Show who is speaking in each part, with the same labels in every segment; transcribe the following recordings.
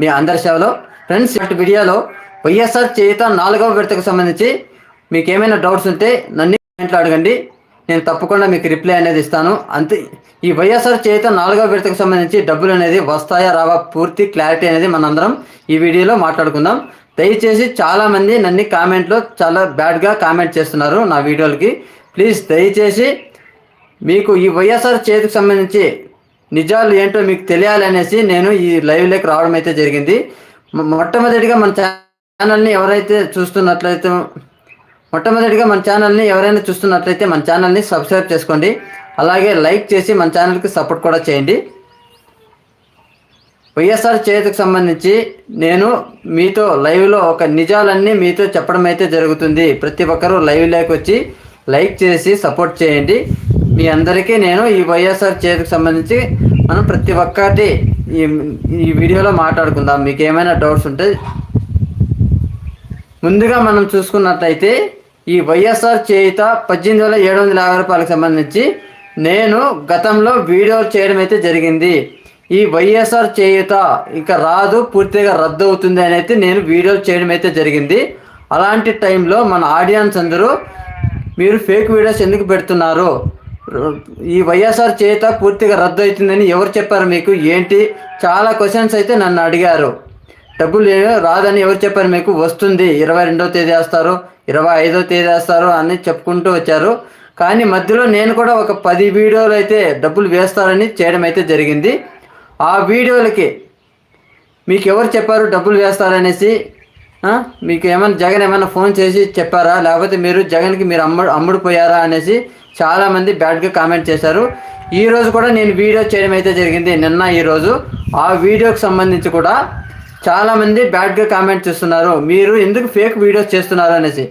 Speaker 1: మీ అందరి సేవలో. ఫ్రెండ్స్ ఇటు వీడియోలో వైఎస్ఆర్ చేత నాలుగవ విడతకు సంబంధించి మీకు ఏమైనా డౌట్స్ ఉంటే నన్ను ఇంట్లో అడగండి. నేను తప్పకుండా మీకు రిప్లై అనేది ఇస్తాను. అంతే ఈ వైఎస్ఆర్ చేత నాలుగవ విడతకు సంబంధించి డబ్బులు అనేది వస్తాయా రావా పూర్తి క్లారిటీ అనేది మనందరం ఈ వీడియోలో మాట్లాడుకుందాం. దయచేసి చాలామంది నన్ను కామెంట్లో చాలా బ్యాడ్గా కామెంట్ చేస్తున్నారు నా వీడియోలకి. ప్లీజ్ దయచేసి మీకు ఈ వైఎస్ఆర్ చేతికి సంబంధించి నిజాలు ఏంటో మీకు తెలియాలి అనేసి నేను ఈ లైవ్లోకి రావడం అయితే జరిగింది. మొట్టమొదటిగా మన ఛానల్ని ఎవరైతే చూస్తున్నట్లయితే మొట్టమొదటిగా మన ఛానల్ని ఎవరైనా చూస్తున్నట్లయితే మన ఛానల్ని సబ్స్క్రైబ్ చేసుకోండి. అలాగే లైక్ చేసి మన ఛానల్కి సపోర్ట్ కూడా చేయండి. వైఎస్ఆర్ చేతికి సంబంధించి నేను మీతో లైవ్లో ఒక నిజాలన్నీ మీతో చెప్పడం అయితే జరుగుతుంది. ప్రతి ఒక్కరూ లైవ్లోకి వచ్చి లైక్ చేసి సపోర్ట్ చేయండి. మీ అందరికీ నేను ఈ వైఎస్ఆర్ చేతికి సంబంధించి మనం ప్రతి ఒక్కటి ఈ ఈ వీడియోలో మాట్లాడుకుందాం. మీకు ఏమైనా డౌట్స్ ఉంటే ముందుగా మనం చూసుకున్నట్లయితే ఈ వైఎస్ఆర్ చేయుత పద్దెనిమిది వేల ఏడు వందల యాభై రూపాయలకు సంబంధించి నేను గతంలో వీడియోలు చేయడం అయితే జరిగింది. ఈ వైఎస్ఆర్ చేయుత ఇంకా రాదు పూర్తిగా రద్దు అవుతుంది అని అయితే నేను వీడియోలు చేయడం అయితే జరిగింది. అలాంటి టైంలో మన ఆడియన్స్ అందరూ మీరు ఫేక్ వీడియోస్ ఎందుకు పెడుతున్నారు? ఈ వైఎస్ఆర్ చేత పూర్తిగా రద్దు అవుతుందని ఎవరు చెప్పారు మీకు? ఏంటి? చాలా క్వశ్చన్స్ అయితే నన్ను అడిగారు. డబ్బులు రాదని ఎవరు చెప్పారు మీకు? వస్తుంది. ఇరవై రెండో తేదీ వేస్తారు. ఇరవై ఐదో తేదీ వేస్తారు అని చెప్పుకుంటూ వచ్చారు. కానీ మధ్యలో నేను కూడా ఒక పది వీడియోలు అయితే డబ్బులు వేస్తారని చేయడం అయితే జరిగింది. ఆ వీడియోలకి మీకు ఎవరు చెప్పారు డబ్బులు వేస్తారనేసి? మీకు ఏమైనా జగన్ ఏమైనా ఫోన్ చేసి చెప్పారా? లేకపోతే మీరు జగన్కి మీరు అమ్ముడు అమ్ముడుపోయారా అనేసి చాలామంది బ్యాడ్గా కామెంట్ చేశారు. ఈ రోజు కూడా నేను వీడియో చేయడం అయితే జరిగింది. నిన్న ఈరోజు ఆ వీడియోకి సంబంధించి కూడా చాలామంది బ్యాడ్గా కామెంట్ చేస్తున్నారు. మీరు ఎందుకు ఫేక్ వీడియోస్ చేస్తున్నారు అనేసి.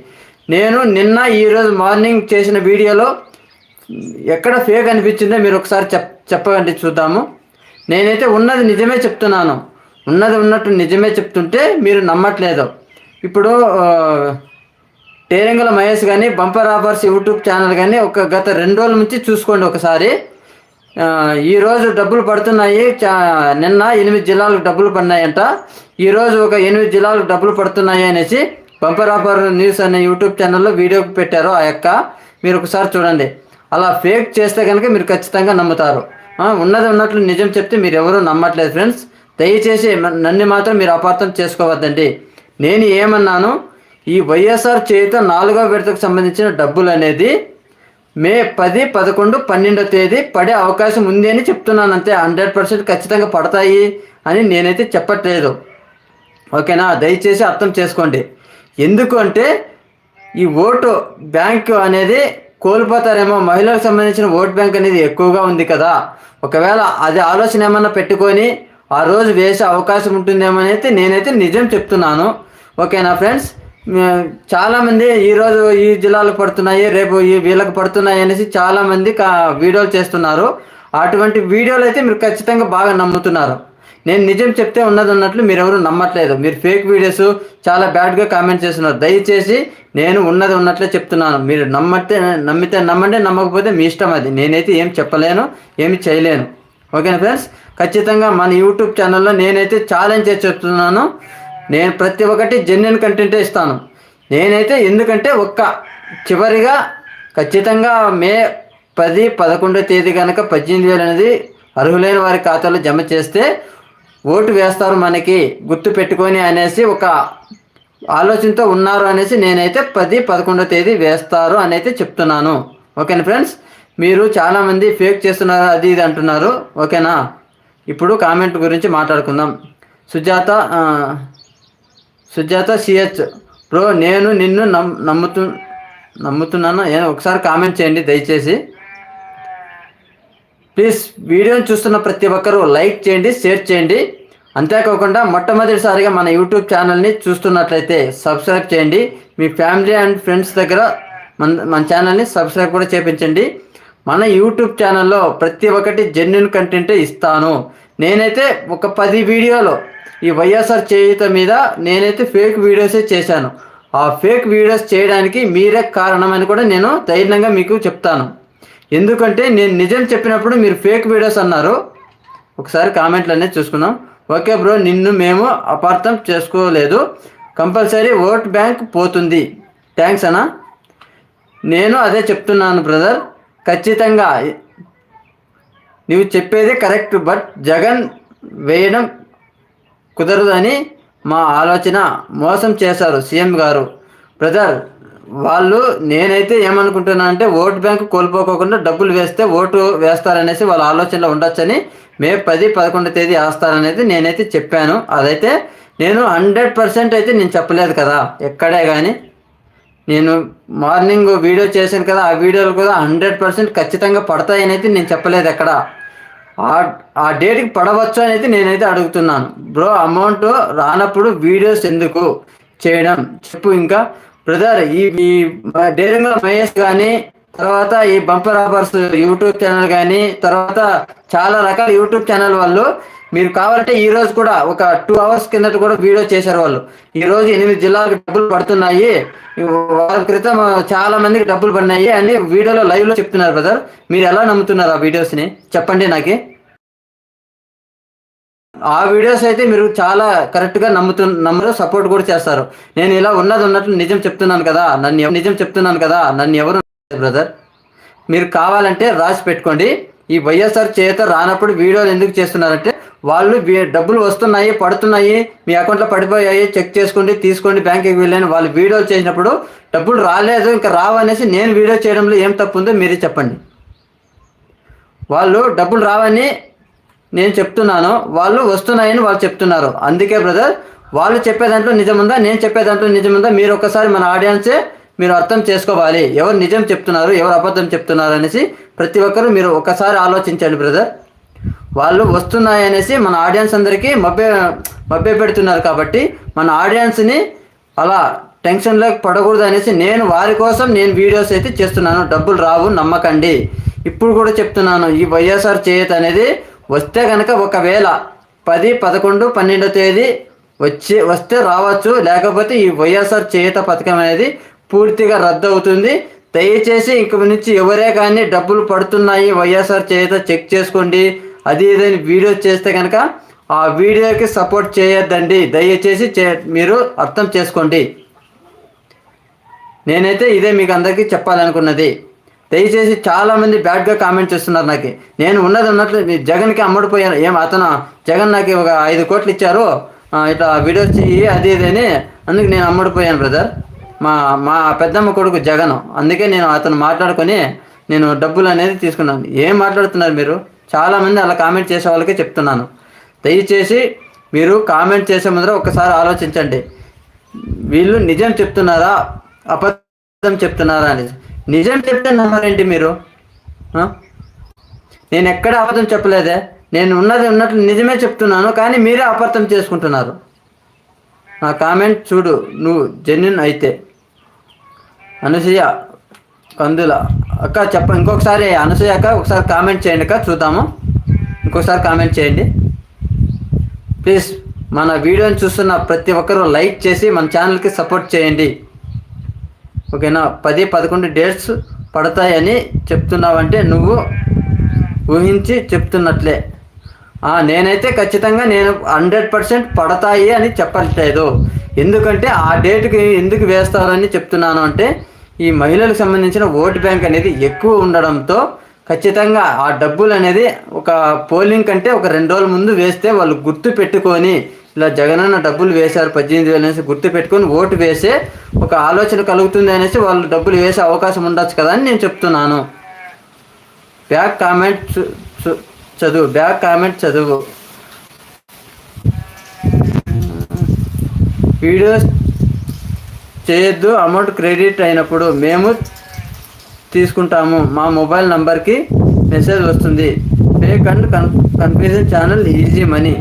Speaker 1: నేను నిన్న ఈరోజు మార్నింగ్ చేసిన వీడియోలో ఎక్కడ ఫేక్ అనిపించిందో మీరు ఒకసారి చెప్ చెప్పండి చూద్దాము. నేనైతే ఉన్నది నిజమే చెప్తున్నాను. ఉన్నది ఉన్నట్టు నిజమే చెప్తుంటే మీరు నమ్మట్లేదు. ఇప్పుడు టేరంగుల మహేష్ కానీ బంపర్ ఆఫర్స్ యూట్యూబ్ ఛానల్ కానీ ఒక గత రెండు రోజుల నుంచి చూసుకోండి ఒకసారి. ఈరోజు డబ్బులు పడుతున్నాయి. చా నిన్న ఎనిమిది జిల్లాలకు డబ్బులు పడినాయంట. ఈరోజు ఒక ఎనిమిది జిల్లాలకు డబ్బులు పడుతున్నాయి అనేసి బంపర్ ఆఫర్ న్యూస్ అనే యూట్యూబ్ ఛానల్లో వీడియో పెట్టారు ఆ యొక్క. మీరు ఒకసారి చూడండి. అలా ఫేక్ చేస్తే కనుక మీరు ఖచ్చితంగా నమ్ముతారు. ఉన్నది ఉన్నట్లు నిజం చెప్తే మీరు ఎవరూ నమ్మట్లేదు ఫ్రెండ్స్. దయచేసి నన్ను మాత్రం మీరు అపార్థం చేసుకోవద్దండి. నేను ఏమన్నాను? ఈ వైఎస్ఆర్ చేత నాలుగో విడతకు సంబంధించిన డబ్బులు అనేది మే పది పదకొండు పన్నెండో తేదీ పడే అవకాశం ఉంది అని చెప్తున్నాను అంతే. హండ్రెడ్ పర్సెంట్ ఖచ్చితంగా పడతాయి అని నేనైతే చెప్పట్లేదు. ఓకేనా? దయచేసి అర్థం చేసుకోండి. ఎందుకు అంటే ఈ ఓటు బ్యాంకు అనేది కోల్పోతారేమో. మహిళలకు సంబంధించిన ఓట్ బ్యాంక్ అనేది ఎక్కువగా ఉంది కదా. ఒకవేళ అది ఆలోచన ఏమన్నా పెట్టుకొని ఆ రోజు వేసే అవకాశం ఉంటుందేమో అయితే నేనైతే నిజం చెప్తున్నాను. ఓకేనా ఫ్రెండ్స్? చాలామంది ఈరోజు ఈ జిల్లాలు పడుతున్నాయి రేపు ఈ వీళ్ళకి పడుతున్నాయి అనేసి చాలామంది కా వీడియోలు చేస్తున్నారు. అటువంటి వీడియోలు అయితే మీరు ఖచ్చితంగా బాగా నమ్ముతున్నారు. నేను నిజం చెప్తే ఉన్నది ఉన్నట్లు మీరు ఎవరు నమ్మట్లేదు. మీరు ఫేక్ వీడియోస్ చాలా బ్యాడ్గా కామెంట్ చేస్తున్నారు. దయచేసి నేను ఉన్నది ఉన్నట్లే చెప్తున్నాను. మీరు నమ్మతే నమ్మితే నమ్మండి నమ్మకపోతే మీ ఇష్టం అది. నేనైతే ఏం చెప్పలేను ఏమి చేయలేను. ఓకేనా ఫ్రెండ్స్? ఖచ్చితంగా మన యూట్యూబ్ ఛానల్లో నేనైతే ఛాలెంజ్ చేసి చెప్తున్నాను నేను ప్రతి ఒక్కటి జెన్యున్ కంటెంటే ఇస్తాను. నేనైతే ఎందుకంటే ఒక్క చివరిగా ఖచ్చితంగా మే పది పదకొండో తేదీ కనుక పద్దెనిమిది వేలు అనేది అర్హులైన వారి ఖాతాలో జమ చేస్తే ఓటు వేస్తారు మనకి గుర్తు పెట్టుకొని అనేసి ఒక ఆలోచనతో ఉన్నారు అనేసి నేనైతే పది పదకొండో తేదీ వేస్తారు అని అయితే చెప్తున్నాను. ఓకేనా ఫ్రెండ్స్? మీరు చాలామంది ఫేక్ చేస్తున్నారు అది ఇది అంటున్నారు. ఓకేనా? ఇప్పుడు కామెంట్ గురించి మాట్లాడుకుందాం. సుజాత సుజాత సిహెచ్. బ్రో నేను నిన్ను నమ్ నమ్ముతు నమ్ముతున్నాను. ఒకసారి కామెంట్ చేయండి దయచేసి. ప్లీజ్ వీడియోని చూస్తున్న ప్రతి ఒక్కరూ లైక్ చేయండి షేర్ చేయండి. అంతేకాకుండా మొట్టమొదటిసారిగా మన యూట్యూబ్ ఛానల్ని చూస్తున్నట్లయితే సబ్స్క్రైబ్ చేయండి. మీ ఫ్యామిలీ అండ్ ఫ్రెండ్స్ దగ్గర మన మన ఛానల్ని సబ్స్క్రైబ్ కూడా చేపించండి. మన యూట్యూబ్ ఛానల్లో ప్రతి ఒక్కటి జెన్యున్ కంటెంటే ఇస్తాను. నేనైతే ఒక పది వీడియోలో ఈ వైఎస్ఆర్ చేయుత మీద నేనైతే ఫేక్ వీడియోసే చేశాను. ఆ ఫేక్ వీడియోస్ చేయడానికి మీరే కారణం అని కూడా నేను ధైర్యంగా మీకు చెప్తాను. ఎందుకంటే నేను నిజం చెప్పినప్పుడు మీరు ఫేక్ వీడియోస్ అన్నారు. ఒకసారి కామెంట్లు అనేది చూసుకుందాం. ఓకే బ్రో నిన్ను మేము అపార్థం చేసుకోలేదు. కంపల్సరీ ఓట్ బ్యాంక్ పోతుంది. థ్యాంక్స్ అన్నా. నేను అదే చెప్తున్నాను బ్రదర్. ఖచ్చితంగా. నువ్వు చెప్పేది కరెక్ట్ బట్ జగన్ వేయడం కుదరదని మా ఆలోచన మోసం చేశారు సీఎం గారు. బ్రదర్ వాళ్ళు నేనైతే ఏమనుకుంటున్నా అంటే ఓటు బ్యాంకు కోల్పోకోకుండా డబ్బులు వేస్తే ఓటు వేస్తారనేసి వాళ్ళ ఆలోచనలో ఉండొచ్చని మే పది పదకొండు తేదీ వేస్తారనేది నేనైతే చెప్పాను. అదైతే నేను హండ్రెడ్ పర్సెంట్ అయితే నేను చెప్పలేదు కదా ఎక్కడే కానీ నేను మార్నింగ్ వీడియో చేశాను కదా ఆ వీడియోలు కూడా హండ్రెడ్ పర్సెంట్ ఖచ్చితంగా పడతాయని అయితే నేను చెప్పలేదు ఎక్కడ. ఆ ఆ డేట్కి పడవచ్చు అని అయితే నేనైతే అడుగుతున్నాను. బ్రో అమౌంట్ రానప్పుడు వీడియోస్ ఎందుకు చేయడం? చెప్పు ఇంకా. బ్రదర్ ఈ ఈ మహేష్ కానీ తర్వాత ఈ బంపర్ ఆఫర్స్ యూట్యూబ్ ఛానల్ కానీ తర్వాత చాలా రకాల యూట్యూబ్ ఛానల్ వాళ్ళు మీరు కావాలంటే ఈ రోజు కూడా ఒక టూ అవర్స్ కిందట కూడా వీడియో చేశారు వాళ్ళు. ఈ రోజు ఎనిమిది జిల్లాలకు డబ్బులు పడుతున్నాయి. వాళ్ళ క్రితం చాలా మందికి డబ్బులు పడినాయి అని వీడియోలో లైవ్లో చెప్తున్నారు బ్రదర్. మీరు ఎలా నమ్ముతున్నారు ఆ వీడియోస్ని చెప్పండి నాకు. ఆ వీడియోస్ అయితే మీరు చాలా కరెక్ట్గా నమ్ముతు నమ్మరు సపోర్ట్ కూడా చేస్తారు. నేను ఇలా ఉన్నది ఉన్నట్టు నిజం చెప్తున్నాను కదా. నన్ను నిజం చెప్తున్నాను కదా. నన్ను ఎవరు బ్రదర్ మీరు కావాలంటే రాసి పెట్టుకోండి. ఈ వైఎస్ఆర్ చేత రానప్పుడు వీడియోలు ఎందుకు చేస్తున్నారంటే వాళ్ళు డబ్బులు వస్తున్నాయి పడుతున్నాయి మీ అకౌంట్లో పడిపోయాయి చెక్ చేసుకోండి తీసుకోండి బ్యాంక్కి వెళ్ళని వాళ్ళు వీడియోలు చేసినప్పుడు డబ్బులు రాలేదు ఇంకా రావనేసి నేను వీడియో చేయడంలో ఏం తప్పు ఉందో మీరే చెప్పండి. వాళ్ళు డబ్బులు రావని నేను చెప్తున్నాను వాళ్ళు వస్తున్నాయని వాళ్ళు చెప్తున్నారు. అందుకే బ్రదర్ వాళ్ళు చెప్పే దాంట్లో నిజముందా నేను చెప్పే దాంట్లో నిజముందా మీరు ఒకసారి మన ఆడియన్సే మీరు అర్థం చేసుకోవాలి. ఎవరు నిజం చెప్తున్నారు ఎవరు అబద్ధం చెప్తున్నారు అనేసి ప్రతి ఒక్కరూ మీరు ఒకసారి ఆలోచించండి బ్రదర్. వాళ్ళు వస్తున్నాయనేసి మన ఆడియన్స్ అందరికీ మభ్య మభ్య పెడుతున్నారు కాబట్టి మన ఆడియన్స్ని అలా టెన్షన్లోకి పడకూడదు అనేసి నేను వారి కోసం నేను వీడియోస్ అయితే చేస్తున్నాను. డబ్బులు రావు నమ్మకండి. ఇప్పుడు కూడా చెప్తున్నాను ఈ వైఎస్ఆర్ చేయత అనేది వస్తే కనుక ఒకవేళ పది పదకొండు పన్నెండో తేదీ వచ్చి వస్తే రావచ్చు. లేకపోతే ఈ వైఎస్ఆర్ చేయుత పథకం అనేది పూర్తిగా రద్దు అవుతుంది దయచేసి ఇంక నుంచి ఎవరే కానీ డబ్బులు పడుతున్నాయి వైఎస్ఆర్ చేత చెక్ చేసుకోండి. అది ఏదైనా వీడియో చేస్తే కనుక ఆ వీడియోకి సపోర్ట్ చేయొద్దండి. దయచేసి చే మీరు అర్థం చేసుకోండి. నేనైతే ఇదే మీకు అందరికీ చెప్పాలనుకున్నది. దయచేసి చాలామంది బ్యాడ్గా కామెంట్ చేస్తున్నారు నాకు. నేను ఉన్నది ఉన్నట్లు జగన్కి అమ్ముడిపోయాను. ఏం అతను జగన్ నాకు ఒక ఐదు కోట్లు ఇచ్చారు. ఇట్లా వీడియోస్ చెయ్యి అది ఇది అని అందుకు నేను అమ్ముడిపోయాను బ్రదర్. మా మా పెద్దమ్మ కొడుకు జగన్. అందుకే నేను అతను మాట్లాడుకొని నేను డబ్బులు అనేది తీసుకున్నాను. ఏం మాట్లాడుతున్నారు మీరు? చాలామంది అలా కామెంట్ చేసే వాళ్ళకే చెప్తున్నాను. దయచేసి మీరు కామెంట్ చేసే ముందర ఒకసారి ఆలోచించండి. వీళ్ళు నిజం చెప్తున్నారా? అబద్ధం చెప్తున్నారా అని. నిజం చెప్తే నమ్మరేంటి మీరు? నేను ఎక్కడ అబద్ధం చెప్పలేదే. నేను ఉన్నది ఉన్నట్లు నిజమే చెప్తున్నాను కానీ మీరే అపార్థం చేసుకుంటున్నారు. నా కామెంట్ చూడు నువ్వు జెన్యున్ అయితే. అనసూయ కందుల. అక్క చెప్ప ఇంకొకసారి అనసూయ అక్క ఒకసారి కామెంట్ చేయండి అక్క చూద్దాము. ఇంకొకసారి కామెంట్ చేయండి. ప్లీజ్ మన వీడియోని చూస్తున్న ప్రతి ఒక్కరూ లైక్ చేసి మన ఛానల్కి సపోర్ట్ చేయండి. ఓకేనా? పది పదకొండు డేట్స్ పడతాయని చెప్తున్నావంటే నువ్వు ఊహించి చెప్తున్నట్లే. నేనైతే ఖచ్చితంగా నేను హండ్రెడ్ పర్సెంట్ పడతాయి అని చెప్పట్లేదు. ఎందుకంటే ఆ డేట్కి ఎందుకు వేస్తారని చెప్తున్నాను అంటే ఈ మహిళలకు సంబంధించిన ఓటు బ్యాంక్ అనేది ఎక్కువ ఉండడంతో ఖచ్చితంగా ఆ డబ్బులు అనేది ఒక పోలింగ్ కంటే ఒక రెండు రోజుల ముందు వేస్తే వాళ్ళు గుర్తు పెట్టుకొని ఇలా జగనన్న డబ్బులు వేశారు పద్దెనిమిది వేలు అనేసి గుర్తు పెట్టుకొని ఓటు వేసే ఒక ఆలోచన కలుగుతుంది అనేసి వాళ్ళు డబ్బులు వేసే అవకాశం ఉండొచ్చు కదా అని నేను చెప్తున్నాను. బ్యాక్ కామెంట్ చదువు బ్యాక్ కామెంట్ చదువు. వీడియోస్ చేయొద్దు అమౌంట్ క్రెడిట్ అయినప్పుడు మేము తీసుకుంటాము. మా మొబైల్ నంబర్కి మెసేజ్ వస్తుంది. Fake and con confusion channel easy money.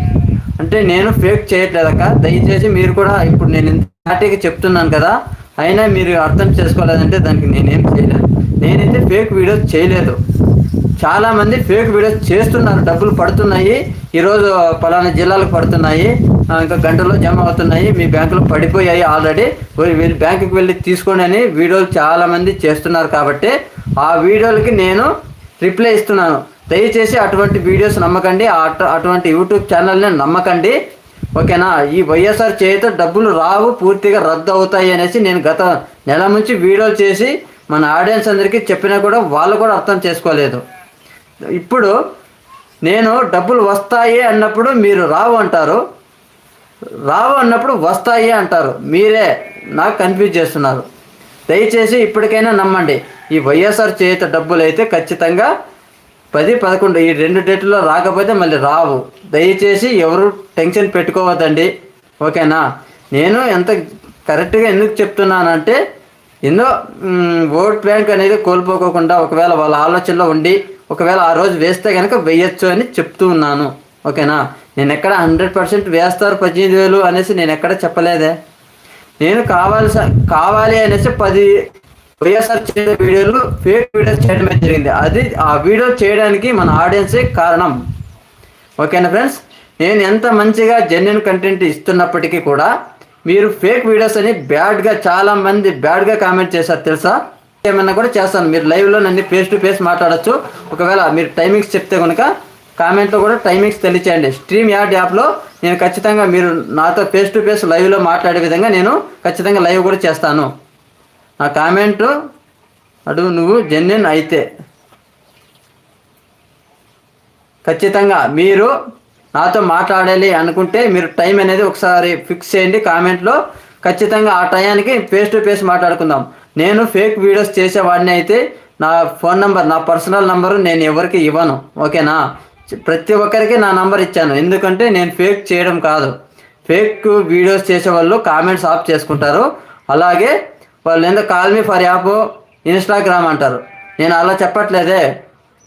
Speaker 1: అంటే నేను ఫేక్ చేయట్లేదక్క దయచేసి మీరు కూడా ఇప్పుడు నేను ఇంత క్లారిటీగా చెప్తున్నాను కదా అయినా మీరు అర్థం చేసుకోలేదంటే దానికి నేనేం చేయలేదు నేనైతే ఫేక్ వీడియోస్ చేయలేదు. చాలా మంది ఫేక్ వీడియోస్ చేస్తున్నారు. డబ్బులు పడుతున్నాయి. ఈరోజు పలానా జిల్లాలకు పడుతున్నాయి. ఇంకా గంటలో జమ అవుతున్నాయి. మీ బ్యాంకులో పడిపోయాయి ఆల్రెడీ వీళ్ళు బ్యాంకుకి వెళ్ళి తీసుకోండి అని వీడియోలు చాలామంది చేస్తున్నారు కాబట్టి ఆ వీడియోలకి నేను రిప్లై ఇస్తున్నాను. దయచేసి అటువంటి వీడియోస్ నమ్మకండి. అటు- అటువంటి యూట్యూబ్ ఛానల్ని నమ్మకండి. ఓకేనా? ఈ వైఎస్ఆర్ చేత డబ్బులు రావు పూర్తిగా రద్దు అవుతాయి అనేసి నేను గత నెల నుంచి వీడియోలు చేసి మన ఆడియన్స్ అందరికీ చెప్పినా కూడా వాళ్ళు కూడా అర్థం చేసుకోలేదు. ఇప్పుడు నేను డబ్బులు వస్తాయి అన్నప్పుడు మీరు రావు అంటారు. రావు అన్నప్పుడు వస్తాయి అంటారు. మీరే నాకు కన్ఫ్యూజ్ చేస్తున్నారు. దయచేసి ఇప్పటికైనా నమ్మండి. ఈ వైఎస్ఆర్ చేత డబ్బులు అయితే ఖచ్చితంగా పది పదకొండు ఈ రెండు డేట్లో రాకపోతే మళ్ళీ రావు. దయచేసి ఎవరు టెన్షన్ పెట్టుకోవద్దండి. ఓకేనా? నేను ఎంత కరెక్ట్గా ఎందుకు చెప్తున్నానంటే ఎన్నో ఓట్ బ్యాంక్ అనేది కోల్పోకోకుండా ఒకవేళ వాళ్ళ ఆలోచనలో ఉండి ఒకవేళ ఆ రోజు వేస్తే కనుక వేయచ్చు అని చెప్తూ ఉన్నాను. ఓకేనా? నేను ఎక్కడ హండ్రెడ్ పర్సెంట్ వేస్తారు పద్దెనిమిది వేలు అనేసి నేను ఎక్కడ చెప్పలేదే. నేను కావాలి కావాలి అనేసి పది వైఎస్ఆర్ చేసే వీడియోలు ఫేక్ వీడియోస్ చేయడమే జరిగింది. అది ఆ వీడియో చేయడానికి మన ఆడియన్సే కారణం. ఓకేనా ఫ్రెండ్స్? నేను ఎంత మంచిగా జెన్యున్ కంటెంట్ ఇస్తున్నప్పటికీ కూడా మీరు ఫేక్ వీడియోస్ అని బ్యాడ్గా చాలామంది బ్యాడ్గా కామెంట్ చేశారు తెలుసా? ఏమన్నా కూడా చేస్తాను. మీరు లైవ్లో నన్ను ఫేస్ టు ఫేస్ మాట్లాడొచ్చు. ఒకవేళ మీరు టైమింగ్స్ చెప్తే కనుక కామెంట్లో కూడా టైమింగ్స్ తెలియచేయండి. స్ట్రీమ్ యాడ్ యాప్లో నేను ఖచ్చితంగా మీరు నాతో ఫేస్ టు ఫేస్ లైవ్లో మాట్లాడే విధంగా నేను ఖచ్చితంగా లైవ్ కూడా చేస్తాను. నా కామెంట్ అడుగు నువ్వు జెన్యున్ అయితే ఖచ్చితంగా మీరు నాతో మాట్లాడాలి అనుకుంటే మీరు టైం అనేది ఒకసారి ఫిక్స్ చేయండి. కామెంట్లో ఖచ్చితంగా ఆ టయానికి ఫేస్ టు ఫేస్ మాట్లాడుకుందాం. నేను ఫేక్ వీడియోస్ చేసేవాడిని అయితే నా ఫోన్ నంబర్ నా పర్సనల్ నంబరు నేను ఎవరికి ఇవ్వను. ఓకేనా? ప్రతి ఒక్కరికి నా నంబర్ ఇచ్చాను. ఎందుకంటే నేను ఫేక్ చేయడం కాదు. ఫేక్ వీడియోస్ చేసే వాళ్ళు కామెంట్స్ ఆఫ్ చేసుకుంటారు. అలాగే వాళ్ళు ఎందుకు call me for app Instagram అంటారు. నేను అలా చెప్పట్లేదే.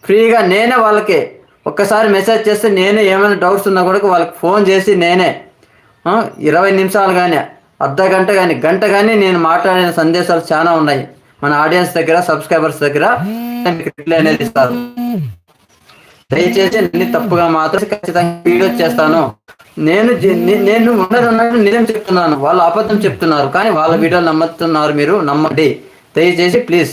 Speaker 1: ఫ్రీగా నేనే వాళ్ళకి ఒక్కసారి మెసేజ్ చేస్తే నేనే ఏమైనా డౌట్స్ ఉన్నా కూడా వాళ్ళకి ఫోన్ చేసి నేనే. ఇరవై నిమిషాలు కానీ అర్ధ గంట కానీ గంట కానీ నేను మాట్లాడిన సందేశాలు చాలా ఉన్నాయి. మన ఆడియన్స్ దగ్గర సబ్స్క్రైబర్స్ దగ్గర రిప్లై అనేది ఇస్తారు. దయచేసి నేను తప్పుగా మాత్రం ఖచ్చితంగా వీడియో చేస్తాను. నేను నేను ఉన్నది నిజం చెప్తున్నాను. వాళ్ళు అబద్ధం చెప్తున్నారు. కానీ వాళ్ళ వీడియోలు నమ్ముతున్నారు మీరు. నమ్మండి. దయచేసి ప్లీజ్.